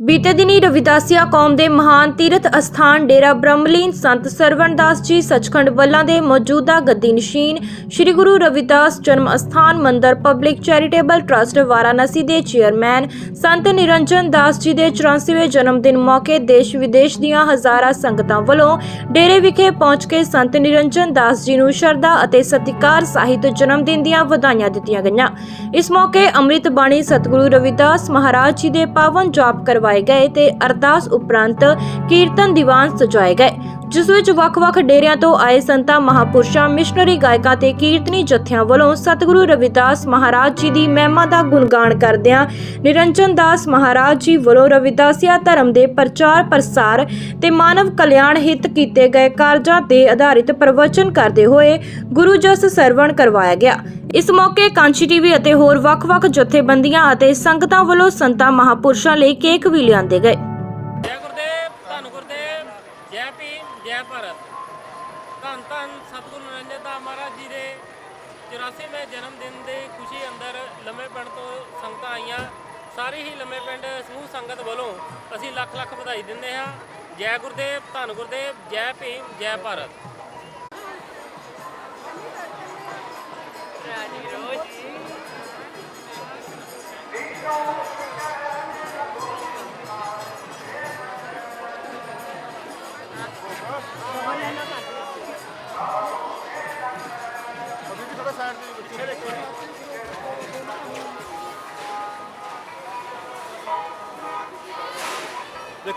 ਬੀਤੇ ਦਿਨੀ ਰਵਿਦਾਸੀਆ ਕੌਮ ਦੇ ਮਹਾਨ ਤੀਰਥ ਅਸਥਾਨ ਡੇਰਾ ਬ੍ਰਹਮਲੀਨ ਸੰਤ ਸਰਵਣਦਾਸ ਜੀ ਸੱਚਖੰਡ ਵੱਲਾਂ ਦੇ ਮੌਜੂਦਾ ਗੱਦੀ ਨਸ਼ੀਨ ਸ੍ਰੀ ਗੁਰੂ ਰਵਿਦਾਸ ਜਨਮ ਅਸਥਾਨ ਮੰਦਰ ਪਬਲਿਕ ਚੈਰੀਟੇਬਲ ਟਰਸਟ ਵਾਰਾਣਸੀ ਦੇ ਚੇਅਰਮੈਨ ਸੰਤ ਨਿਰੰਜਨ ਦਾਸ ਜੀ ਦੇ 84ਵੇਂ ਜਨਮ ਦਿਨ ਮੌਕੇ ਦੇਸ਼ ਵਿਦੇਸ਼ ਦੀਆਂ ਹਜ਼ਾਰਾਂ ਸੰਗਤਾਂ ਵੱਲੋਂ ਡੇਰੇ ਵਿਖੇ ਪਹੁੰਚ ਕੇ ਸੰਤ ਨਿਰੰਜਨ ਦਾਸ ਜੀ ਨੂੰ ਸ਼ਰਧਾ ਅਤੇ ਸਤਿਕਾਰ ਸਾਹਿਤ ਜਨਮ ਦਿਨ ਦੀਆਂ ਵਧਾਈਆਂ ਦਿੱਤੀਆਂ ਗਈਆਂ। ਇਸ ਮੌਕੇ ਅੰਮ੍ਰਿਤ ਬਾਣੀ ਸਤਿਗੁਰੂ ਰਵਿਦਾਸ ਮਹਾਰਾਜ ਜੀ ਦੇ ਪਾਵਨ ਜਾਪ ਕਰਵਾਏ ਗਏ ਤੇ ਅਰਦਾਸ ਉਪਰੰਤ ਕੀਰਤਨ ਦੀਵਾਨ ਸਜਾਏ ਗਏ। ਜਿਸ ਵਿੱਚ ਵੱਖ-ਵੱਖ ਡੇਰਿਆਂ ਤੋਂ ਆਏ ਸੰਤਾਂ, ਮਹਾਪੁਰਸ਼ਾਂ, ਮਿਸ਼ਨਰੀ ਗਾਇਕਾਂ ਤੇ ਕੀਰਤਨੀ ਜਥਿਆਂ ਵੱਲੋਂ ਸਤਿਗੁਰੂ ਰਵਿਦਾਸ ਮਹਾਰਾਜ ਜੀ ਦੀ ਮਹਿਮਾ ਦਾ ਗੁਣਗਾਨ ਕਰਦਿਆਂ ਨਿਰੰਜਨ ਦਾਸ ਮਹਾਰਾਜ ਜੀ ਵੱਲੋਂ ਰਵਿਦਾਸੀਆ ਧਰਮ ਦੇ ਪ੍ਰਚਾਰ ਪ੍ਰਸਾਰ ਤੇ ਮਾਨਵ ਕਲਿਆਣ ਹਿੱਤ ਕੀਤੇ ਗਏ ਕਾਰਜਾਂ ਤੇ ਆਧਾਰਿਤ ਪ੍ਰਵਚਨ ਕਰਦੇ ਹੋਏ ਗੁਰੂ ਜਸ ਸਰਵਣ ਕਰਵਾਇਆ ਗਿਆ। ਇਸ ਮੌਕੇ ਕਾਂਚੀ ਟੀਵੀ ਅਤੇ ਹੋਰ ਵੱਖ-ਵੱਖ ਜਥੇਬੰਦੀਆਂ ਅਤੇ ਸੰਗਤਾਂ ਵੱਲੋਂ ਸੰਤਾਂ, ਮਹਾਪੁਰਸ਼ਾਂ ਲਈ ਕੇਕ ਵੀ ਲਿਆਂਦੇ ਗਏ। 84ਵੇਂ ਜਨਮ ਦਿਨ ਦੇ ਖੁਸ਼ੀ ਅੰਦਰ ਲੰਮੇ ਪਿੰਡ ਤੋਂ ਸੰਗਤਾਂ ਆਈਆਂ। ਸਾਰੇ ਹੀ ਲੰਮੇ ਪਿੰਡ ਸਮੂਹ ਸੰਗਤ ਵੱਲੋਂ ਅਸੀਂ ਲੱਖ ਲੱਖ ਵਧਾਈ ਦਿੰਦੇ ਹਾਂ। ਜੈ ਗੁਰਦੇਵ, ਧੰਨ ਗੁਰਦੇਵ, ਜੈ ਭੀਮ, ਜੈ ਭਾਰਤ।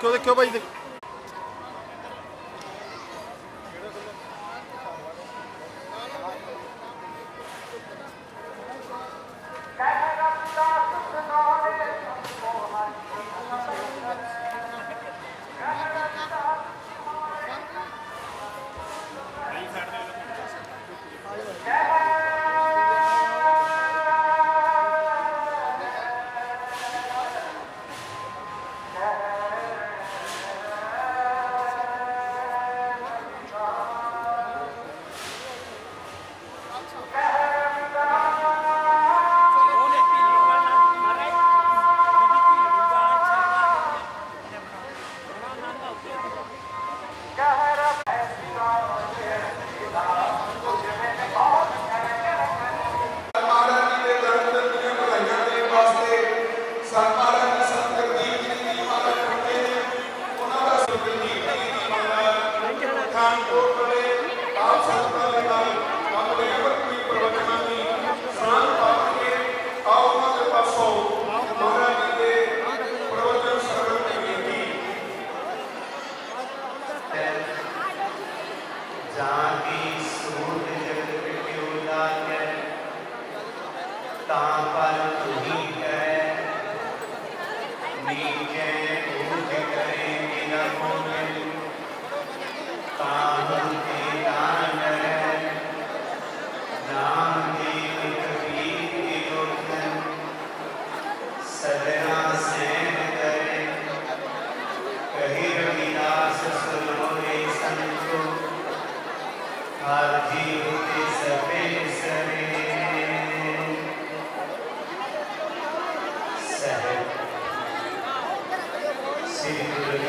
ਦੇਖੋ ਦੇਖਿਓ ਭਾਈ ਦੇਖੋ।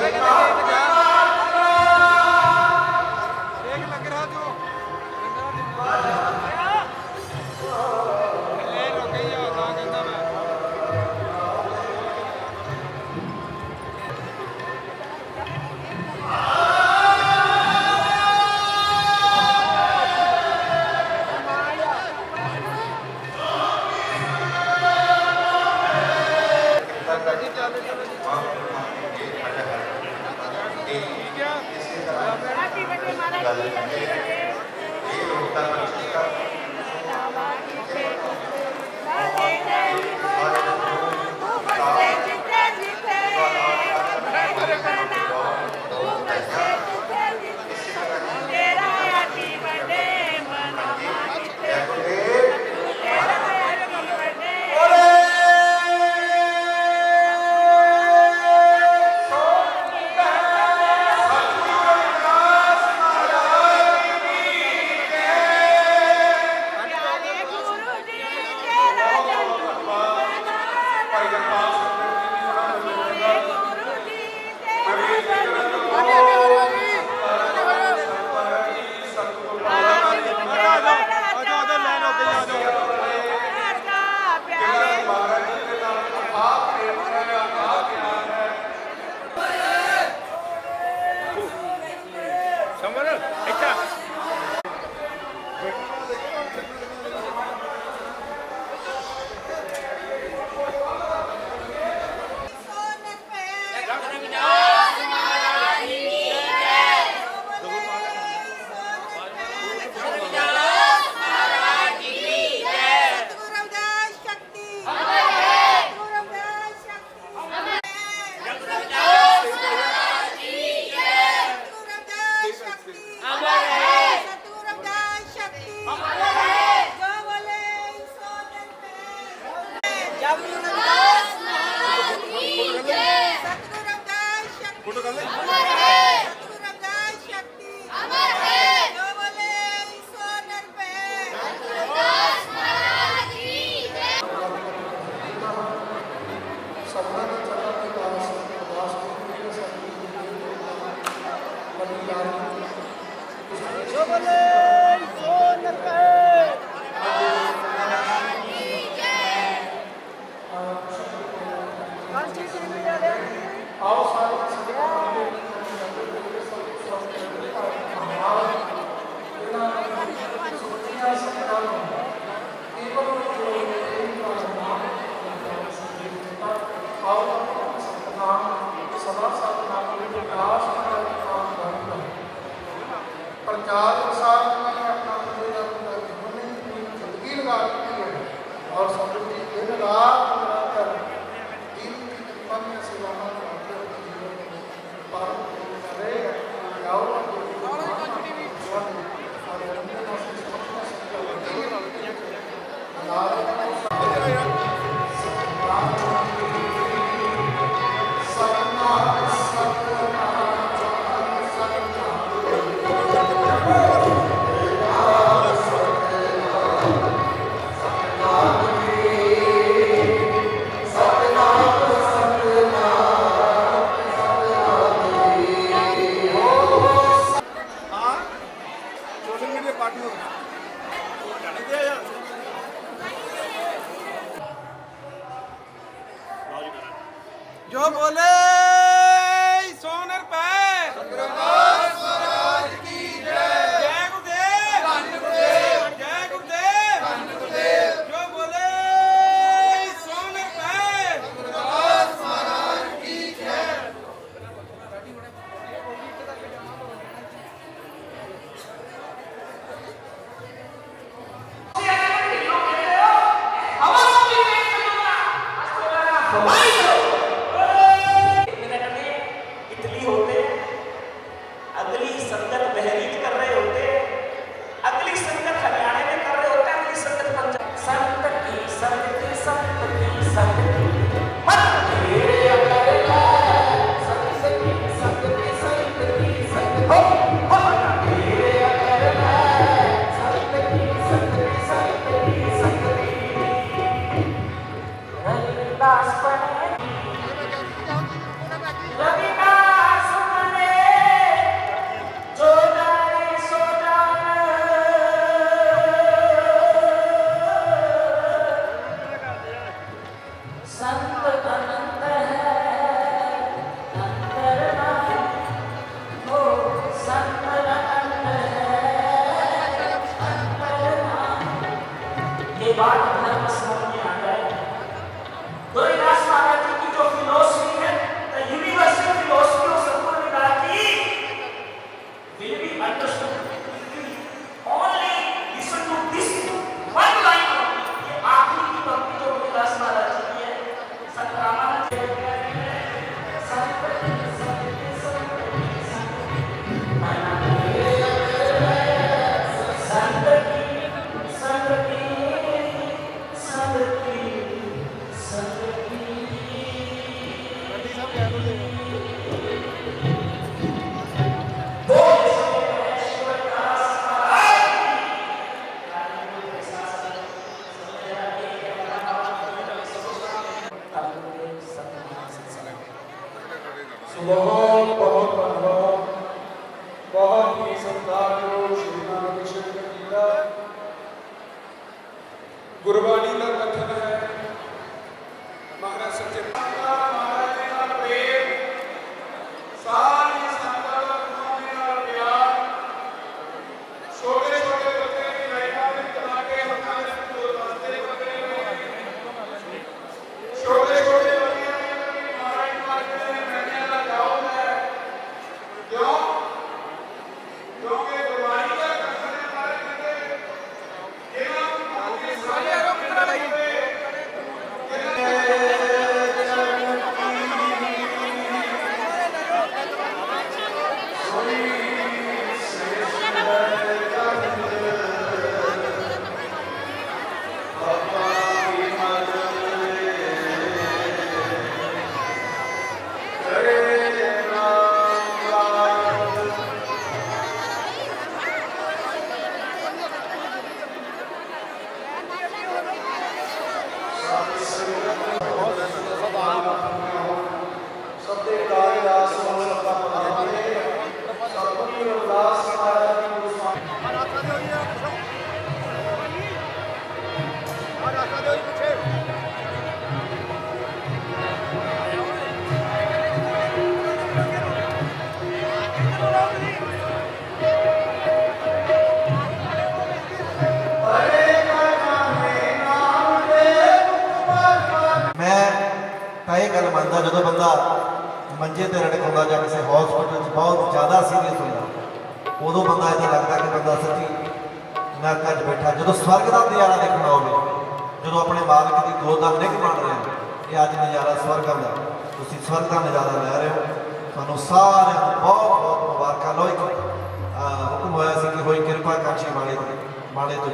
ਸਤਿਗੁਰੂ sabe.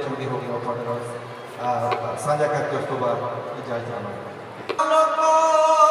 ਚੰਗੀ ਹੋਗੀ ਉਹ ਤੁਹਾਡੇ ਨਾਲ ਸਾਂਝਾ ਕਰਕੇ ਉਸ ਤੋਂ ਬਾਅਦ ਇਜਾਜ਼ਤ ਲਵਾਂਗੇ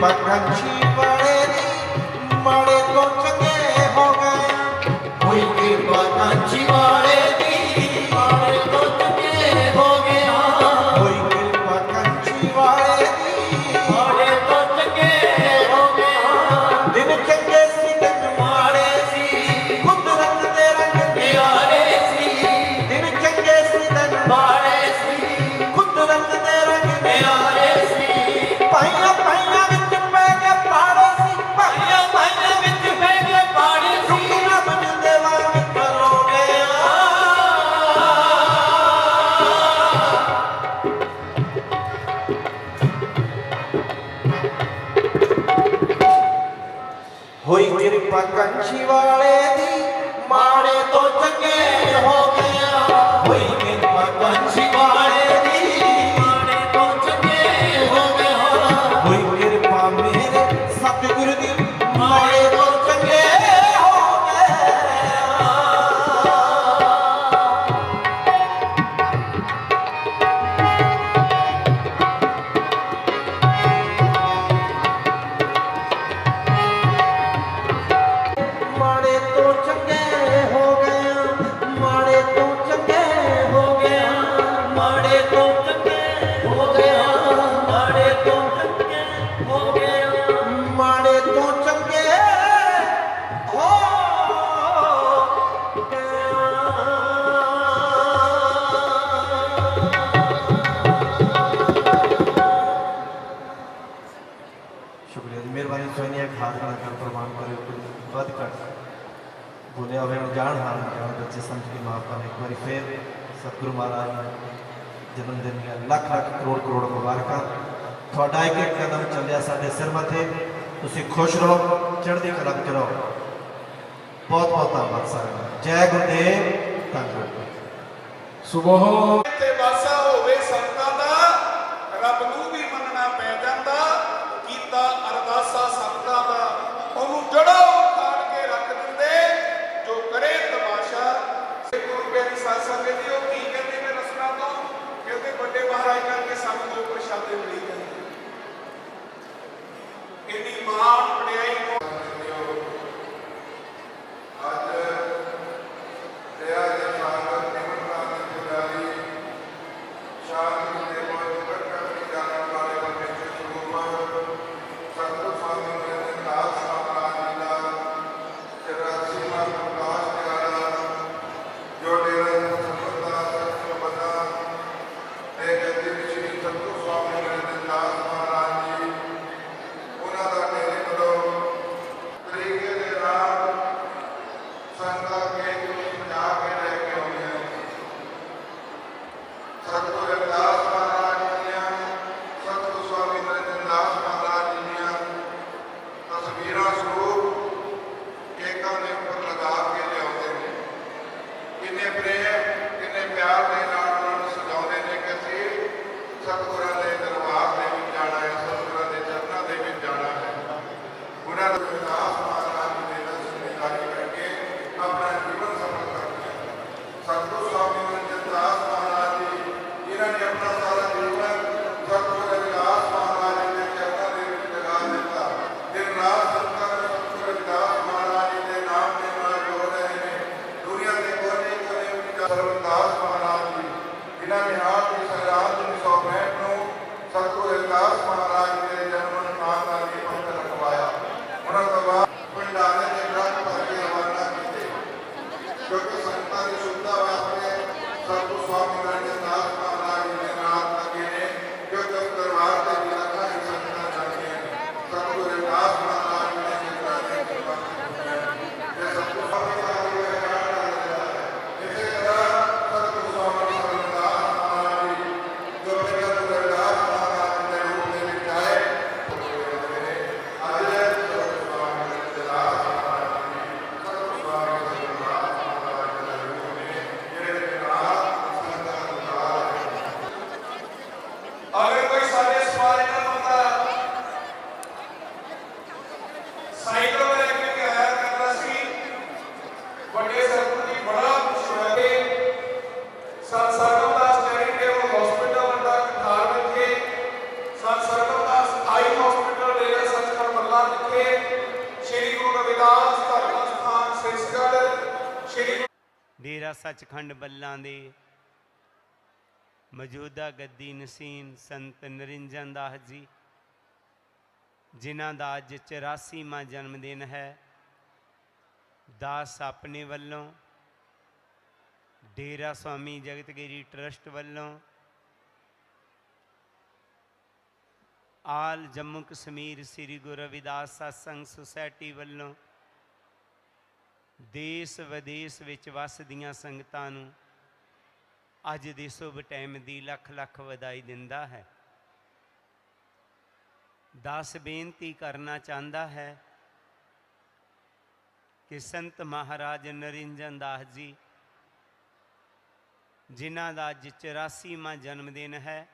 vai होई ਕਿਰਪਾ ਕੰਸ਼ੀ वाले दी ਮਾਰੇ तो चंगे हो हाथ खड़ा कर प्रमाण पर वध कर बोले, अब हम जान हार गया बच्चे समझ के माफ़ करें एक बार फिर सतगुरु महाराज जन्मदिन दिया लख लख करोड़ करोड़ मुबारक थोड़ा एक एक कदम चलिया साढ़े सिर मथे। तुम खुश रहो चढ़ती कलम चलो बहुत बहुत धन्यवाद सर। जय गुरुदेव, धन्यवाद। सुबह மாவட்டப்படியை ਸੱਚਖੰਡ ਬੱਲਾਂ ਦੇ। ਮੌਜੂਦਾ ਗੱਦੀ ਨਸੀਨ ਸੰਤ ਨਰਿੰਜਨ ਦਾਸ ਜੀ, ਜਿਨ੍ਹਾਂ ਦਾ ਅੱਜ 84ਵਾਂ ਜਨਮ ਦਿਨ ਹੈ। ਦਾਸ ਆਪਣੇ ਵੱਲੋਂ ਡੇਰਾ ਸਵਾਮੀ ਜਗਤਗਿਰੀ ਟਰਸਟ ਵੱਲੋਂ ਆਲ ਜੰਮੂ ਕਸ਼ਮੀਰ ਸ੍ਰੀ ਗੁਰੂ ਰਵਿਦਾਸ ਸਤਸੰਗ ਸੁਸਾਇਟੀ ਵੱਲੋਂ ਦੇਸ਼ ਵਿਦੇਸ਼ ਵਿੱਚ ਵੱਸਦੀਆਂ ਸੰਗਤਾਂ ਨੂੰ ਅੱਜ ਦੇ ਸ਼ੁਭ ਟਾਈਮ ਦੀ ਲੱਖ ਲੱਖ ਵਧਾਈ ਦਿੰਦਾ ਹੈ। ਦਾਸ ਬੇਨਤੀ ਕਰਨਾ ਚਾਹੁੰਦਾ ਹੈ ਕਿ ਸੰਤ ਮਹਾਰਾਜ ਨਰਿੰਜਨ ਦਾਸ ਜੀ, ਜਿਨ੍ਹਾਂ ਦਾ ਅੱਜ 84ਵਾਂ ਜਨਮ ਦਿਨ ਹੈ,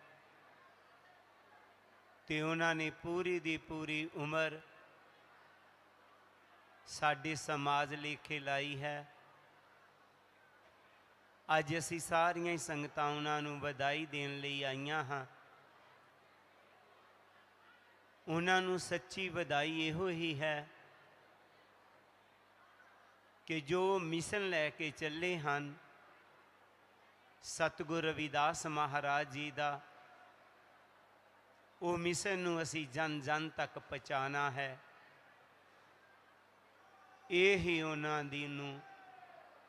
ਤੇ ਉਹਨਾਂ ਨੇ ਪੂਰੀ ਦੀ ਪੂਰੀ ਉਮਰ ਸਾਡੇ ਸਮਾਜ ਲਈ ਖਿਲਾਈ ਹੈ। ਅੱਜ ਅਸੀਂ ਸਾਰੀਆਂ ਹੀ ਸੰਗਤਾਂ ਉਹਨਾਂ ਨੂੰ ਵਧਾਈ ਦੇਣ ਲਈ ਆਈਆਂ ਹਾਂ। ਉਹਨਾਂ ਨੂੰ ਸੱਚੀ ਵਧਾਈ ਇਹੋ ਹੀ ਹੈ ਕਿ ਜੋ ਮਿਸ਼ਨ ਲੈ ਕੇ ਚੱਲੇ ਹਨ, ਸਤਿਗੁਰ ਰਵਿਦਾਸ ਮਹਾਰਾਜ ਜੀ ਦਾ, ਉਹ ਮਿਸ਼ਨ ਨੂੰ ਅਸੀਂ ਜਨ ਜਨ ਤੱਕ ਪਹੁੰਚਾਉਣਾ ਹੈ। ਇਹ ਹੀ ਉਹਨਾਂ ਦੀ ਨੂੰ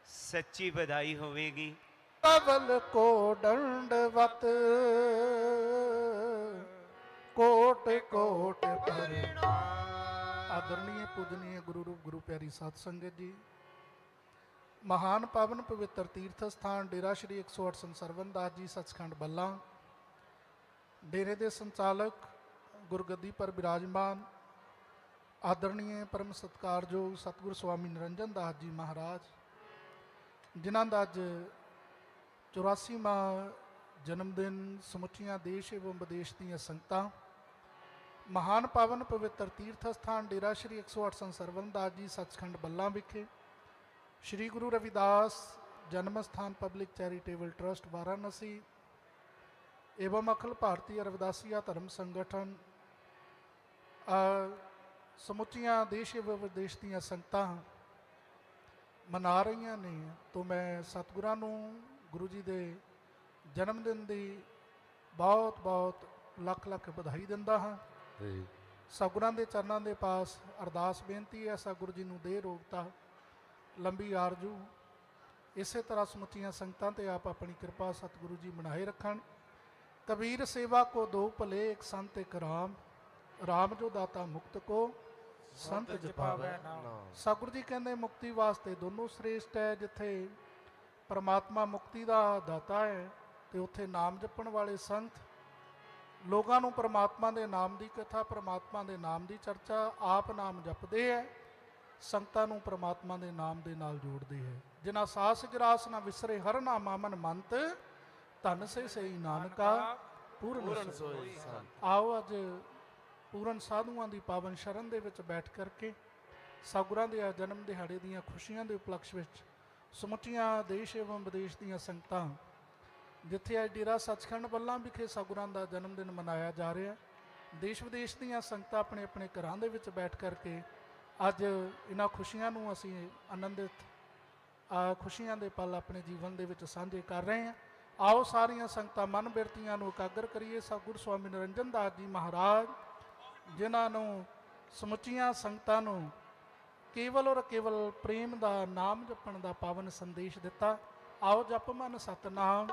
ਸੱਚੀ ਵਧਾਈ ਹੋਵੇਗੀ। ਕਵਲ ਕੋ ਦੰਡਵਤ ਕੋਟ ਕੋਟ ਪ੍ਰਣਾਮ ਆਦਰਣੀय ਪੂਜਨੀय ਗੁਰੂ ਰੂਪ ਗੁਰੂ ਪਿਆਰੀ ਸਾਧ ਸੰਗਤ ਜੀ। ਮਹਾਨ ਪਾਵਨ ਪਵਿੱਤਰ ਤੀਰਥ ਸਥਾਨ ਡੇਰਾ ਸ਼੍ਰੀ 108 ਸੰਤ ਸਰਵਨ ਦਾਸ ਜੀ ਸੱਚਖੰਡ ਬੱਲਾ। ਡੇਰੇ ਦੇ ਸੰਚਾਲਕ ਗੁਰਗੱਦੀ ਪਰ ਬਿਰਾਜਮਾਨ। ਆਦਰਣੀਏ ਪਰਮ ਸਤਕਾਰਯੋਗ ਸਤਿਗੁਰ ਸਵਾਮੀ ਨਿਰੰਜਨ ਦਾਸ ਜੀ ਮਹਾਰਾਜ, ਜਿਨ੍ਹਾਂ ਦਾ ਅੱਜ 84ਵਾਂ ਜਨਮ ਦਿਨ ਸਮੁੱਚੀਆਂ ਦੇਸ਼ ਏਵੰ ਵਿਦੇਸ਼ ਦੀਆਂ ਸੰਗਤਾਂ, ਮਹਾਨ ਪਾਵਨ ਪਵਿੱਤਰ ਤੀਰਥ ਸਥਾਨ ਡੇਰਾ ਸ਼੍ਰੀ 108 ਸੰਤ ਦਾਸ ਜੀ ਸੱਚਖੰਡ ਬੱਲਾ ਵਿਖੇ, ਸ਼੍ਰੀ ਗੁਰੂ ਰਵਿਦਾਸ ਜਨਮ ਸਥਾਨ ਪਬਲਿਕ ਚੈਰੀਟੇਬਲ ਟਰਸਟ ਵਾਰਾਣਸੀ एवं अखिल भारतीय रविदासिया धर्म संगठन ਸਮੁੱਚੀਆਂ ਦੇਸ਼ ਵਿਦੇਸ਼ ਦੀਆਂ ਸੰਗਤਾਂ ਮਨਾ ਰਹੀਆਂ ਨੇ ਤੋਂ ਮੈਂ ਸਤਿਗੁਰਾਂ ਨੂੰ ਗੁਰੂ ਜੀ ਦੇ ਜਨਮ ਦਿਨ ਦੀ ਬਹੁਤ ਬਹੁਤ ਲੱਖ ਲੱਖ ਵਧਾਈ ਦਿੰਦਾ ਹਾਂ। ਸਤਿਗੁਰਾਂ ਦੇ ਚਰਨਾਂ ਦੇ ਪਾਸ ਅਰਦਾਸ ਬੇਨਤੀ ਹੈ ਸਤਿਗੁਰੂ ਜੀ ਨੂੰ ਦੇ ਰੋਗਤਾ ਲੰਬੀ ਆਰਜੂ। ਇਸੇ ਤਰ੍ਹਾਂ ਸਮੁੱਚੀਆਂ ਸੰਗਤਾਂ ਤੇ ਆਪ ਆਪਣੀ ਕਿਰਪਾ ਸਤਿਗੁਰੂ ਜੀ ਬਣਾਏ ਰੱਖਣ। ਕਬੀਰ ਸੇਵਾ ਕੋ ਦੋ ਭਲੇ ਇੱਕ ਸੰਤ ਇੱਕ ਰਾਮ। ਰਾਮ ਜੋ ਦਾਤਾ ਮੁਕਤ ਕੋ ਸੰਤ ਜਪਾਵੇ ਸਤਿਗੁਰੂ ਜੀ ਕਹਿੰਦੇ ਮੁਕਤੀ ਵਾਸਤੇ ਦੋਨੋਂ ਸ੍ਰੇਸ਼ਟ ਹੈ ਜਿੱਥੇ ਪਰਮਾਤਮਾ ਮੁਕਤੀ ਦਾ ਦਾਤਾ ਹੈ ਤੇ ਉੱਥੇ ਨਾਮ ਜਪਣ ਵਾਲੇ ਸੰਤ। ਲੋਕਾਂ ਨੂੰ ਪਰਮਾਤਮਾ ਦੇ ਨਾਮ ਦੀ ਕਥਾ ਪਰਮਾਤਮਾ ਦੇ ਨਾਮ ਦੀ ਚਰਚਾ ਆਪ ਨਾਮ ਜਪਦੇ ਹੈ ਸੰਗਤਾਂ ਨੂੰ ਪਰਮਾਤਮਾ ਦੇ ਨਾਮ ਦੇ ਨਾਲ ਜੋੜਦੇ ਹੈ। ਜਿਨ੍ਹਾਂ ਸਾਸ ਗਰਾਸ ਨਾ ਵਿਸਰੇ ਹਰ ਨਾਮਾ ਮਨ ਮੰਤ ਧਨ ਸੇ ਸਈ ਨਾਨਕਾ ਪੂਰਨ ਸੋਈ ਆਓ ਅੱਜ ਪੂਰਨ ਸਾਧੂਆਂ ਦੀ ਪਾਵਨ ਸ਼ਰਨ ਦੇ ਵਿੱਚ ਬੈਠ ਕਰਕੇ ਸਤਿਗੁਰਾਂ ਦੇ ਜਨਮ ਦਿਹਾੜੇ ਦੀਆਂ ਖੁਸ਼ੀਆਂ ਦੇ ਉਪਲਕਸ਼ ਵਿੱਚ ਸਮੁੱਚੀਆਂ ਦੇਸ਼ ਏਵੰ ਵਿਦੇਸ਼ ਦੀਆਂ ਸੰਗਤਾਂ ਜਿੱਥੇ ਅੱਜ ਡੇਰਾ ਸੱਚਖੰਡ ਵੱਲਾਂ ਵਿਖੇ ਸਤਿਗੁਰਾਂ ਦਾ ਜਨਮ ਦਿਨ ਮਨਾਇਆ ਜਾ ਰਿਹਾ ਦੇਸ਼ ਵਿਦੇਸ਼ ਦੀਆਂ ਸੰਗਤਾਂ ਆਪਣੇ ਆਪਣੇ ਘਰਾਂ ਦੇ ਵਿੱਚ ਬੈਠ ਕਰਕੇ ਅੱਜ ਇਹਨਾਂ ਖੁਸ਼ੀਆਂ ਨੂੰ ਅਸੀਂ ਆਨੰਦਿਤ, ਆ ਖੁਸ਼ੀਆਂ ਦੇ ਪਲ ਆਪਣੇ ਜੀਵਨ ਦੇ ਵਿੱਚ ਸਾਂਝੇ ਕਰ ਰਹੇ ਹਾਂ। ਆਓ ਸਾਰੀਆਂ ਸੰਗਤਾਂ ਮਨ ਬਿਰਤੀਆਂ ਨੂੰ ਇਕਾਗਰ ਕਰੀਏ। ਸਤਿਗੁਰ ਸਵਾਮੀ ਨਿਰੰਜਨ ਦਾਸ ਜੀ ਮਹਾਰਾਜ ਜਿਨ੍ਹਾਂ ਨੂੰ ਸਮੁੱਚੀਆਂ ਸੰਗਤਾਂ ਨੂੰ ਕੇਵਲ ਔਰ ਕੇਵਲ ਪ੍ਰੇਮ ਦਾ ਨਾਮ ਜਪਣ ਦਾ ਪਾਵਨ ਸੰਦੇਸ਼ ਦਿੱਤਾ। ਆਓ ਜਪ ਮਨ ਸਤਨਾਮ,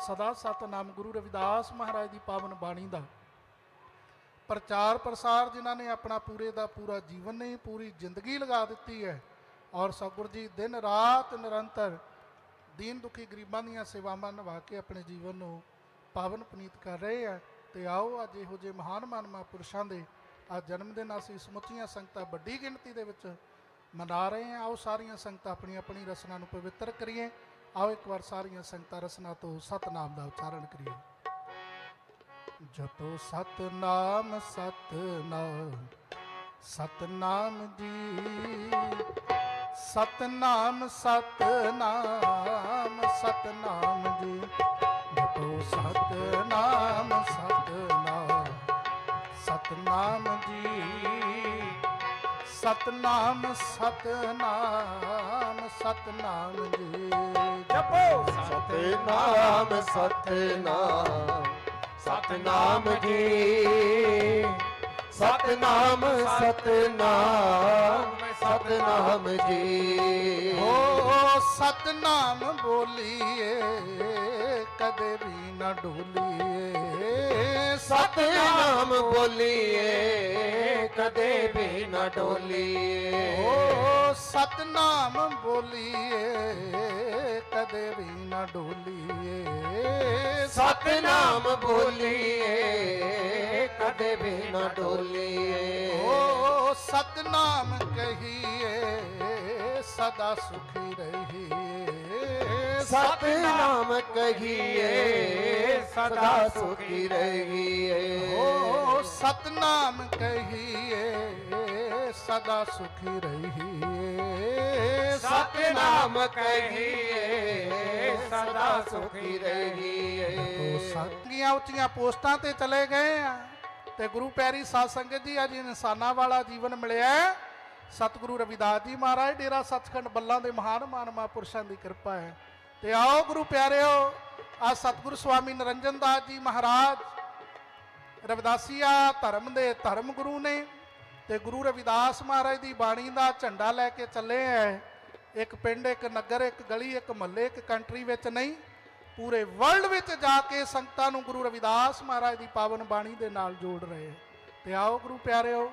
ਸਦਾ ਸਤਨਾਮ ਗੁਰੂ ਰਵਿਦਾਸ ਮਹਾਰਾਜ ਦੀ ਪਾਵਨ ਬਾਣੀ ਦਾ ਪ੍ਰਚਾਰ ਪ੍ਰਸਾਰ ਜਿਨ੍ਹਾਂ ਨੇ ਆਪਣਾ ਪੂਰੇ ਦਾ ਪੂਰਾ ਜੀਵਨ ਨਹੀਂ, ਪੂਰੀ ਜ਼ਿੰਦਗੀ ਲਗਾ ਦਿੱਤੀ ਹੈ। ਔਰ ਸਤਿਗੁਰ ਜੀ ਦਿਨ ਰਾਤ ਨਿਰੰਤਰ ਦੀਨ ਦੁਖੀ ਗਰੀਬਾਂ ਦੀਆਂ ਸੇਵਾਵਾਂ ਨਿਭਾ ਕੇ ਆਪਣੇ ਜੀਵਨ ਨੂੰ ਪਾਵਨ ਪੁਨੀਤ ਕਰ ਰਹੇ ਆ। ਤੇ ਆਓ ਅੱਜ ਇਹੋ ਜਿਹੇ ਮਹਾਨ ਮਹਾਨ ਮਹਾਂਪੁਰਸ਼ਾਂ ਦੇ ਅੱਜ ਜਨਮ ਦਿਨ ਅਸੀਂ ਸਮੁੱਚੀਆਂ ਸੰਗਤਾਂ ਵੱਡੀ ਗਿਣਤੀ ਦੇ ਵਿੱਚ ਮਨਾ ਰਹੇ ਹਾਂ। ਆਓ ਸਾਰੀਆਂ ਸੰਗਤਾਂ ਆਪਣੀ ਆਪਣੀ ਰਸਨਾ ਨੂੰ ਪਵਿੱਤਰ ਕਰੀਏ। ਆਓ ਇੱਕ ਵਾਰ ਸਾਰੀਆਂ ਸੰਗਤਾਂ ਰਸਨਾ ਤੋਂ ਸਤਨਾਮ ਦਾ ਉਚਾਰਨ ਕਰੀਏ। ਜਪੋ ਸਤਨਾਮ ਸਤਨਾਮ ਸਤਨਾਮ ਜੀ, ਸਤਨਾਮ ਸਤਨਾਮ ਸਤਨਾਮ ਜੀ ਜਪੋ ਸਤਨਾਮ ਸਤਨਾਮ ਸਤਨਾਮ ਜੀ। ਸਤਨਾਮ ਸਤਨਾਮ ਸਤਨਾਮ ਜੀ। ਜਪੋ। ਸਤਨਾਮ ਸਤਨਾਮ ਸਤਨਾਮ ਜੀ। ਸਤਨਾਮ ਸਤਨਾਮ ਸਤਨਾਮ ਜੀ। ਓ ਸਤਨਾਮ ਬੋਲੀਏ। ਕਦੇ ਵੀ ਨਾ ਡੋਲੀਏ। ਸਤਨਾਮ ਬੋਲੀਏ ਕਦੇ ਵੀ ਨਾ ਡੋਲੀਏ। ਓ ਸਤਨਾਮ ਬੋਲੀਏ ਕਦੇ ਵੀ ਨਾ ਡੋਲੀਏ। ਸਤਨਾਮ ਬੋਲੀਏ। ਕਦੇ ਵੀ ਨਾ ਡੋਲੀਏ। ਓ ਸਤਨਾਮ ਕਹੀਏ ਸਦਾ ਸੁਖੀ ਰਹੀਏ। ਸਤਨਾਮ ਕਹੀਏ ਸਦਾ ਸੁਖੀ ਰਹੀਏ। ਓ ਸਤਨਾਮ ਕਹੀਏ ਸਦਾ ਸੁਖੀ ਰਹੀਏ। ਸਤਨਾਮ ਕਹੀਏ ਸਦਾ ਸੁਖੀ ਰਹੀਏ। ਉਹ ਸਾਤੀਆਂ ਉੱਚੀਆਂ ਪੋਸਟਾਂ ਤੇ ਚਲੇ ਗਏ ਆ। ਤੇ ਗੁਰੂ ਪਿਆਰੀ ਸਾਧ ਸੰਗਤ ਜੀ ਅੱਜ ਇਨਸਾਨਾਂ ਵਾਲਾ ਜੀਵਨ ਮਿਲਿਆ। ਸਤਿਗੁਰੂ ਰਵਿਦਾਸ ਜੀ ਮਹਾਰਾਜ ਡੇਰਾ ਸੱਚਖੰਡ ਬੱਲਾਂ ਦੇ ਮਹਾਨ ਮਹਾਨ ਮਹਾਂਪੁਰਸ਼ਾਂ ਦੀ ਕਿਰਪਾ ਹੈ। ਤੇ ਆਓ ਗੁਰੂ ਪਿਆਰਿਓ ਆ ਸਤਿਗੁਰੂ ਸਵਾਮੀ ਨਰਿੰਜਨ ਦਾਸ ਜੀ ਮਹਾਰਾਜ, ਰਵਿਦਾਸੀਆ ਧਰਮ ਦੇ ਧਰਮ ਗੁਰੂ ਨੇ ਤੇ ਗੁਰੂ ਰਵਿਦਾਸ ਮਹਾਰਾਜ ਦੀ ਬਾਣੀ ਦਾ ਝੰਡਾ ਲੈ ਕੇ ਚੱਲੇ ਐ। ਇੱਕ ਪਿੰਡ, ਇੱਕ ਨਗਰ, ਇੱਕ ਗਲੀ, ਇੱਕ ਮਹੱਲੇ, ਇੱਕ ਕੰਟਰੀ ਵਿੱਚ ਨਹੀਂ, ਪੂਰੇ ਵਰਲਡ ਵਿੱਚ ਜਾ ਕੇ ਸੰਗਤਾਂ ਨੂੰ ਗੁਰੂ ਰਵਿਦਾਸ ਮਹਾਰਾਜ ਦੀ ਪਾਵਨ ਬਾਣੀ ਦੇ ਨਾਲ ਜੋੜ ਰਹੇ ਤੇ ਆਓ ਗੁਰੂ ਪਿਆਰਿਓ,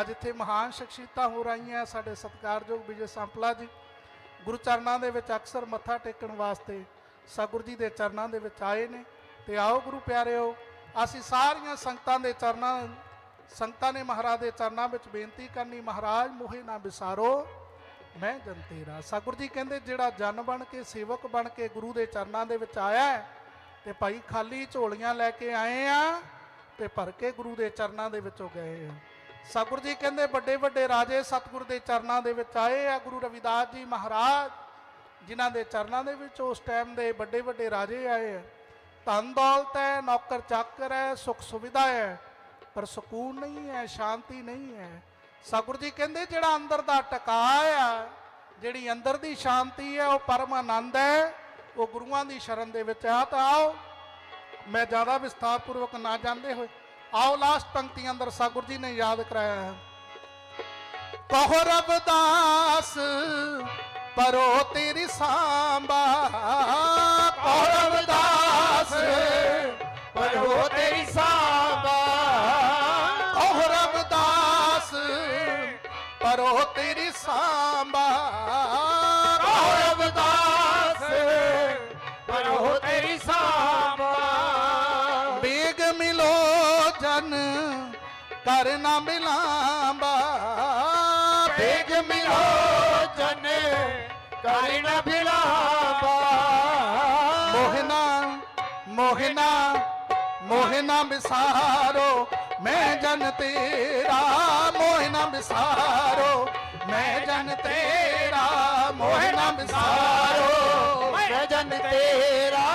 ਅੱਜ ਇੱਥੇ ਮਹਾਨ ਸ਼ਖਸੀਅਤਾਂ ਹੋ ਰਹੀਆਂ ਸਾਡੇ ਸਤਿਕਾਰਯੋਗ ਵਿਜੇ ਸੰਪਲਾ ਜੀ। ਗੁਰੂ ਚਰਨਾਂ ਦੇ ਵਿੱਚ ਅਕਸਰ ਮੱਥਾ ਟੇਕਣ ਵਾਸਤੇ ਸਤਿਗੁਰੂ ਜੀ ਦੇ ਚਰਨਾਂ ਦੇ ਵਿੱਚ ਆਏ ਨੇ ਤੇ ਆਓ ਗੁਰੂ ਪਿਆਰਿਓ ਅਸੀਂ ਸਾਰੀਆਂ ਸੰਗਤਾਂ ਦੇ ਚਰਨਾਂ ਸੰਗਤਾਂ ਨੇ ਮਹਾਰਾਜ ਦੇ ਚਰਨਾਂ ਵਿੱਚ ਬੇਨਤੀ ਕਰਨੀ ਮਹਾਰਾਜ ਮੋਹੇ ਨਾ ਵਿਸਾਰੋ ਮੈਂ ਜਨ ਤੇਰਾ। ਸਤਿਗੁਰੂ ਜੀ ਕਹਿੰਦੇ ਜਿਹੜਾ ਜਨ ਬਣ ਕੇ ਸੇਵਕ ਬਣ ਕੇ ਗੁਰੂ ਦੇ ਚਰਨਾਂ ਦੇ ਵਿੱਚ ਆਇਆ ਹੈ, ਤੇ ਭਾਈ ਖਾਲੀ ਝੋਲੀਆਂ ਲੈ ਕੇ ਆਏ ਆ ਤੇ ਭਰ ਕੇ ਗੁਰੂ ਦੇ ਚਰਨਾਂ ਦੇ ਵਿੱਚੋਂ ਗਏ ਆ। ਸਤਿਗੁਰੂ ਜੀ ਕਹਿੰਦੇ ਵੱਡੇ ਵੱਡੇ ਰਾਜੇ ਸਤਿਗੁਰੂ ਦੇ ਚਰਨਾਂ ਦੇ ਵਿੱਚ ਆਏ ਆ, ਗੁਰੂ ਰਵਿਦਾਸ ਜੀ ਮਹਾਰਾਜ, ਜਿਨ੍ਹਾਂ ਦੇ ਚਰਨਾਂ ਦੇ ਵਿੱਚ ਉਸ ਟਾਈਮ ਦੇ ਵੱਡੇ ਵੱਡੇ ਰਾਜੇ ਆਏ ਆ। ਧਨ ਦੌਲਤ ਹੈ, ਨੌਕਰ ਚਾਕਰ ਹੈ, ਸੁਖ ਸੁਵਿਧਾ ਹੈ, ਪਰ ਸਕੂਨ ਨਹੀਂ ਹੈ, ਸ਼ਾਂਤੀ ਨਹੀਂ ਹੈ। ਸਤਿਗੁਰੂ ਜੀ ਕਹਿੰਦੇ ਜਿਹੜਾ ਅੰਦਰ ਦਾ ਟਿਕਾ ਆ, ਜਿਹੜੀ ਅੰਦਰ ਦੀ ਸ਼ਾਂਤੀ ਹੈ, ਉਹ ਪਰਮ ਆਨੰਦ ਹੈ, ਉਹ ਗੁਰੂਆਂ ਦੀ ਸ਼ਰਨ ਦੇ ਵਿੱਚ ਆ, ਤਾਂ ਆਓ। ਮੈਂ ਜ਼ਿਆਦਾ ਵਿਸਥਾਰ ਪੂਰਵਕ ਨਾ ਜਾਂਦੇ ਹੋਏ। ਆਓ ਲਾਸਟ ਪੰਕਤੀ ਅੰਦਰ ਸਤਿਗੁਰੂ ਜੀ ਨੇ ਯਾਦ ਕਰਾਇਆ ਹੈ। ਕਹੋ ਰਬਦਾਸ ਪਰੋ ਤੇਰੀ ਸਾਂਬਾ ਕਹੋ ਰਬਦਾਸ ਪਰੋ ਤੇਰੀ ਸਾਂਬਾ ਕਹੋ ਰਬਦਾਸ ਪਰੋ ਤੇਰੀ ਸਾਂਬਾ ਕਹੋ ਰਬਦਾਸ ਪਰੋ ਜਨ ਕਰ ਨਾ ਮਿਲਾਂਬਾ। ਬੇਗ ਮਿਲੋ ਜਨ ਕਰਨ ਬਿਲਾਵਾ ਮੋਹਨਾ ਮੋਹਨਾ ਮੋਹਨਾ ਵਿਸਾਰੋ, ਮੈਂ ਜਨ ਤੇਰਾ। ਮੋਹਨਾ ਵਿਸਾਰੋ, ਮੈਂ ਜਨ ਤੇਰਾ। ਮੋਹਨਾ ਵਿਸਾਰੋ, ਮੈਂ ਜਨ ਤੇਰਾ।